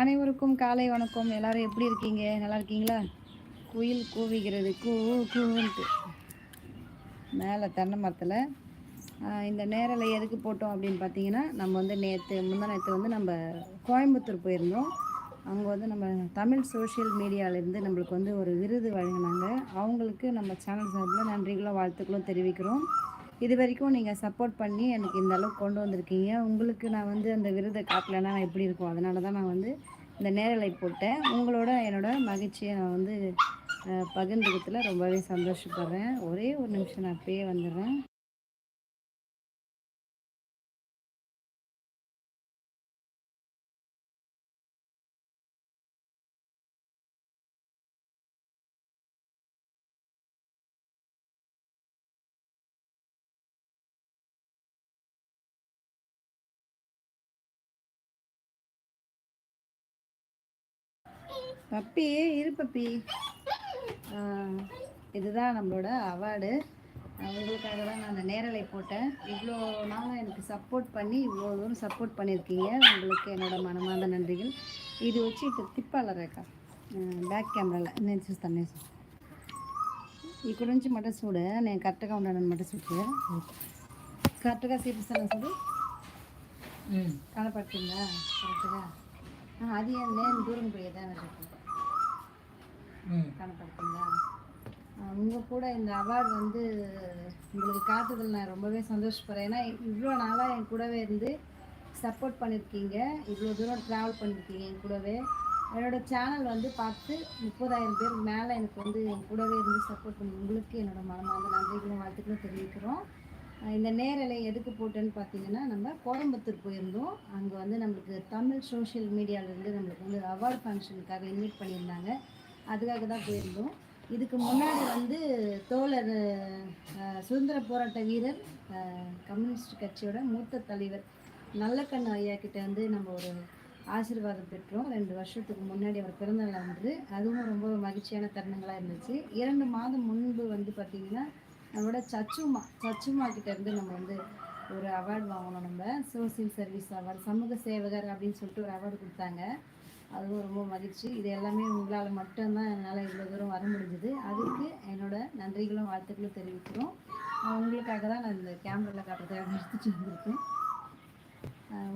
அனைவருக்கும் காலை வணக்கம். எல்லாரும் எப்படி இருக்கீங்க? நல்லா இருக்கீங்களா? குயில் கூவிகிறது கூ கூன்ட்டு. மேலே தென்னை மரத்தில். இந்த நேரில் எதுக்கு போட்டோம் அப்படின்னு பார்த்தீங்கன்னா நம்ம வந்து நேற்று முந்தா நேற்று வந்து நம்ம கோயம்புத்தூர் போயிருந்தோம். அங்கே வந்து நம்ம தமிழ் சோஷியல் மீடியாவிலேருந்து நம்மளுக்கு வந்து ஒரு விருது வழங்கினாங்க. அவங்களுக்கு நம்ம சேனல் சார்பில் நன்றிகளும் வாழ்த்துக்களும் தெரிவிக்கிறோம். இது வரைக்கும் நீங்கள் சப்போர்ட் பண்ணி எனக்கு இந்த அளவுக்கு கொண்டு வந்திருக்கீங்க. உங்களுக்கு நான் வந்து அந்த விருதை காட்டலைன்னா நான் எப்படி இருக்கும்? அதனால தான் நான் வந்து இந்த நேரலை போட்டேன். உங்களோட என்னோடய மகிழ்ச்சியை நான் வந்து பகிர்ந்துக்கிறதுல ரொம்பவே சந்தோஷப்படுறேன். ஒரே ஒரு நிமிஷம் நான் அப்பயே வந்துடுறேன். பப்பி இரு பப்பி இதுதான் நம்மளோட அவார்டு உங்களுக்காக தான் நான் அந்த நேரலை போட்டேன் இவ்வளோ நாளாக எனக்கு சப்போர்ட் பண்ணி இவ்வளோ தூரம் சப்போர்ட் பண்ணியிருக்கீங்க உங்களுக்கு என்னோட மனமார்ந்த நன்றிகள் இது வச்சு இப்போ తిప్పాల రేఖ బ్యాక్ కెమెరాలో నేను చూస్తాను నేను ఇక్కడ నుంచి మట చూడ నేను కరెక్ట్గా ఉన్నాను అనమాట చూడు కరెక్ట్గా చూపిస్తాను చూడు కనపడుతుందా కరెక్ట్గా అది నేను దూరం పోయేదా చెప్పు கணப்படுத்துங்களா உங்கள் கூட இந்த அவார்டு வந்து உங்களுக்கு காட்டுதல் நான் ரொம்பவே சந்தோஷப்படுறேன். ஏன்னா இவ்வளோ நாளாக என் கூடவே இருந்து சப்போர்ட் பண்ணியிருக்கீங்க இவ்வளோ தூரம் ட்ராவல் பண்ணியிருக்கீங்க என் கூடவே. என்னோடய சேனல் வந்து பார்த்து முப்பதாயிரம் பேர் மேலே எனக்கு வந்து என் கூடவே இருந்து சப்போர்ட் பண்ணி உங்களுக்கு என்னோடய மனமார்ந்த நன்றிகளும் வாழ்த்துக்களும் தெரிவிக்கிறோம். இந்த நேரலை எதுக்கு போட்டேன்னு பார்த்தீங்கன்னா நம்ம கோயம்புத்தூர் போயிருந்தோம். அங்கே வந்து நம்மளுக்கு தமிழ் சோஷியல் மீடியாவிலேருந்து நம்மளுக்கு வந்து அவார்டு ஃபங்க்ஷனுக்காக இன்வைட் பண்ணியிருந்தாங்க. அதுக்காக தான் போயிருந்தோம். இதுக்கு முன்னாடி வந்து தோழர் சுதந்திர போராட்ட வீரர் கம்யூனிஸ்ட் கட்சியோட மூத்த தலைவர் நல்லக்கண்ணு ஐயா கிட்ட வந்து நம்ம ஒரு ஆசீர்வாதம் பெற்றோம். ரெண்டு வருஷத்துக்கு முன்னாடி அவர் பிறந்தநாள் வந்து அதுவும் ரொம்ப மகிழ்ச்சியான தருணங்களாக இருந்துச்சு. இரண்டு மாதம் முன்பு வந்து பார்த்திங்கன்னா நம்மளோட சச்சுமா சச்சுமா கிட்டேருந்து நம்ம வந்து ஒரு அவார்டு வாங்கணும் நம்ம. சோசியல் சர்வீஸ் அவார்டு சமூக சேவகர் அப்படின்னு சொல்லிட்டு ஒரு அவார்டு கொடுத்தாங்க. அதுவும் ரொம்ப மகிழ்ச்சி. இது எல்லாமே உங்களால் மட்டும்தான் என்னால் இவ்வளோ தூரம் வர முடிஞ்சுது. அதுக்கு என்னோட நன்றிகளும் வாழ்த்துக்களும் தெரிவிக்கிறோம். உங்களுக்காக தான் நான் இந்த கேமராவில் காட்டுறதுக்காக எடுத்துகிட்டு வந்திருக்கேன்.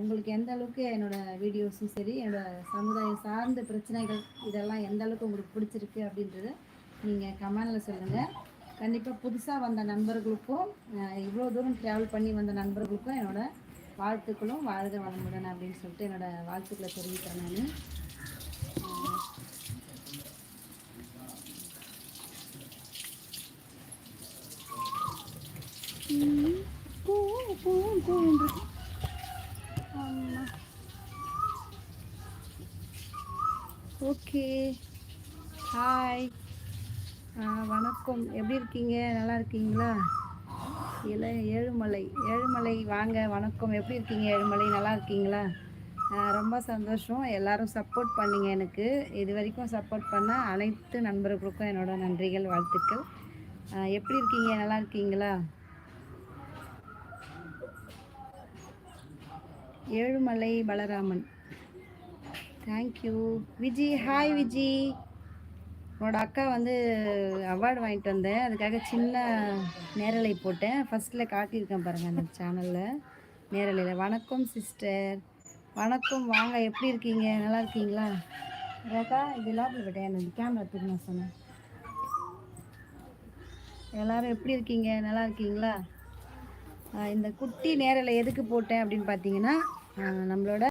உங்களுக்கு எந்த அளவுக்கு என்னோடய வீடியோஸும் சரி என்னோடய சமுதாயம் சார்ந்த பிரச்சனைகள் இதெல்லாம் எந்த அளவுக்கு உங்களுக்கு பிடிச்சிருக்கு அப்படின்றத நீங்கள் கமெண்டில் சொல்லுங்கள் கண்டிப்பாக புதுசாக வந்த நண்பர்களுக்கும் இவ்வளோ தூரம் ட்ராவல் பண்ணி வந்த நண்பர்களுக்கும் என்னோடய வாழ்த்துக்களும் வாழ்க வளமுடன் அப்படின்னு சொல்லிட்டு என்னோடய வாழ்த்துக்களை தெரிவிக்கிறேன் நான். ஓகே. ஹாய் வணக்கம். எப்படி இருக்கீங்க? நல்லா இருக்கீங்களா? இல்லை ஏழுமலை. ஏழுமலை வாங்க வணக்கம். எப்படி இருக்கீங்க ஏழுமலை? நல்லா இருக்கீங்களா? ரொம்ப சந்தோஷம். எல்லாரும் சப்போர்ட் பண்ணிங்க எனக்கு. இது வரைக்கும் சப்போர்ட் பண்ண அனைத்து நண்பர்களுக்கும் என்னோட நன்றிகள் வாழ்த்துக்கள். எப்படி இருக்கீங்க? நல்லா இருக்கீங்களா? Ezhumalai Balaraman. Thank you Viji hi Viji. உன்னோட அக்கா வந்து அவார்டு வாங்கிட்டு வந்தேன். அதுக்காக சின்ன நேரலை போட்டேன். ஃபஸ்ட்டில் காட்டியிருக்கேன் பாருங்கள் அந்த சேனலில் நேரலையில். வணக்கம் சிஸ்டர் வணக்கம் வாங்க. எப்படி இருக்கீங்க? நல்லா இருக்கீங்களா? ரேகா இது லாபில் விட்டேன் எனக்கு கேமரா திரும்ப சொன்னேன் எல்லோரும் எப்படி இருக்கீங்க? நல்லா இருக்கீங்களா? இந்த குட்டி நேரில் எதுக்கு போட்டேன் அப்படின்னு பார்த்தீங்கன்னா நம்மளோட